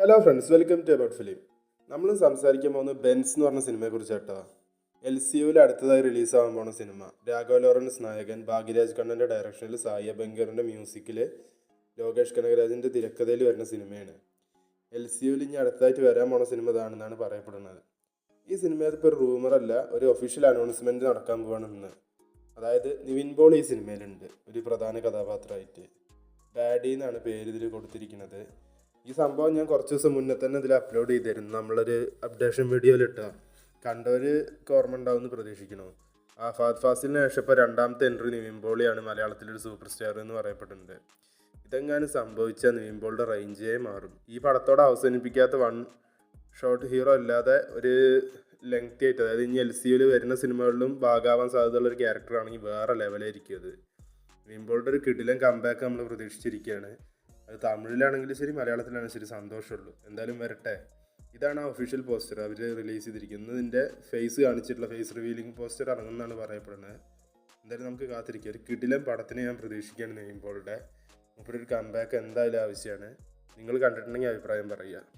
Hello friends welcome to about film നമ്മൾ സംസാരിക്കാൻ പോകുന്ന ബെൻസ് എന്ന് പറഞ്ഞ സിനിമയെ കുറിച്ചാട്ടോ. എൽ സി യുവിൽ അടുത്തതായി റിലീസാകാൻ പോണ സിനിമ രാഘവ ലോറൻസ് നായകൻ ഭാഗ്യരാജ് കണ്ണന്റെ ഡയറക്ഷനിൽ സായി ബംഗറിന്റെ മ്യൂസിക്കിൽ ലോകേഷ് കനകരാജിന്റെ തിരക്കഥയിൽ വരുന്ന സിനിമയാണ് എൽ സി യുവിൽ ഇനി അടുത്തതായിട്ട് വരാൻ പോണ സിനിമ ഇതാണെന്നാണ് പറയപ്പെടുന്നത്. ഈ സിനിമയിൽ ഇപ്പോൾ റൂമറല്ല ഒരു ഒഫീഷ്യൽ അനൗൺസ്മെന്റ് നടക്കാൻ പോകണമെന്ന് അതായത് നിവിൻ പോൾ ഈ സിനിമയിലുണ്ട് ഒരു പ്രധാന കഥാപാത്രമായിട്ട്. ഡാഡി എന്നാണ് പേര് ഇതിൽ കൊടുത്തിരിക്കുന്നത്. ഈ സംഭവം ഞാൻ കുറച്ച് ദിവസം മുന്നേ തന്നെ ഇതിൽ അപ്ലോഡ് ചെയ്തിരുന്നു. നമ്മളൊരു അപ്ഡേഷൻ വീഡിയോയിൽ ഇട്ടാ കണ്ടവര് ഓർമ്മ ഉണ്ടാവുമെന്ന് പ്രതീക്ഷിക്കുന്നു. ആ ഫാദ് ഫാസിലിന് ശേഷം ഇപ്പോൾ രണ്ടാമത്തെ എൻട്രി നിവിൻ പോളിയാണ് മലയാളത്തിലൊരു സൂപ്പർ സ്റ്റാർ എന്ന് പറയപ്പെടുന്നത് ഇതെങ്ങാനും സംഭവിച്ചാൽ നിവിൻ പോളിയുടെ റേഞ്ചേ മാറും. ഈ പടത്തോടെ അവസാനിപ്പിക്കാത്ത വൺ ഷോർട്ട് ഹീറോ അല്ലാതെ ഒരു ലെങ്തി ആയിട്ട് അതായത് ഇനി എൽ സിയിൽ വരുന്ന സിനിമകളിലും ഭാഗമാവാൻ സാധ്യതയുള്ള ഒരു ക്യാരക്ടറാണെങ്കിൽ വേറെ ലെവലായിരിക്കും അത്. വീമ്പോളുടെ ഒരു കിടിലൻ കംബാക്ക് നമ്മൾ പ്രതീക്ഷിച്ചിരിക്കുകയാണ്. അത് തമിഴിലാണെങ്കിലും ശരി മലയാളത്തിലാണെങ്കിലും ശരി സന്തോഷമുള്ളൂ. എന്തായാലും വരട്ടെ. ഇതാണ് ആ ഒഫീഷ്യൽ പോസ്റ്റർ അവർ റിലീസ് ചെയ്തിരിക്കുന്നത്. ഇതിന്റെ ഫേസ് കാണിച്ചിട്ടുള്ള ഫേസ് റിവീലിംഗ് പോസ്റ്റർ ഇറങ്ങുന്നതാണ് പറയപ്പെടുന്നത്. എന്തായാലും നമുക്ക് കാത്തിരിക്കുക ഒരു കിടിലം പടത്തിന് ഞാൻ പ്രതീക്ഷിക്കുകയാണ് നെയ്യുമ്പോളുടെ അപ്പോഴൊരു കമ്പാക്ക് എന്തായാലും ആവശ്യമാണ്. നിങ്ങൾ കണ്ടിട്ടുണ്ടെങ്കിൽ അഭിപ്രായം പറയുക.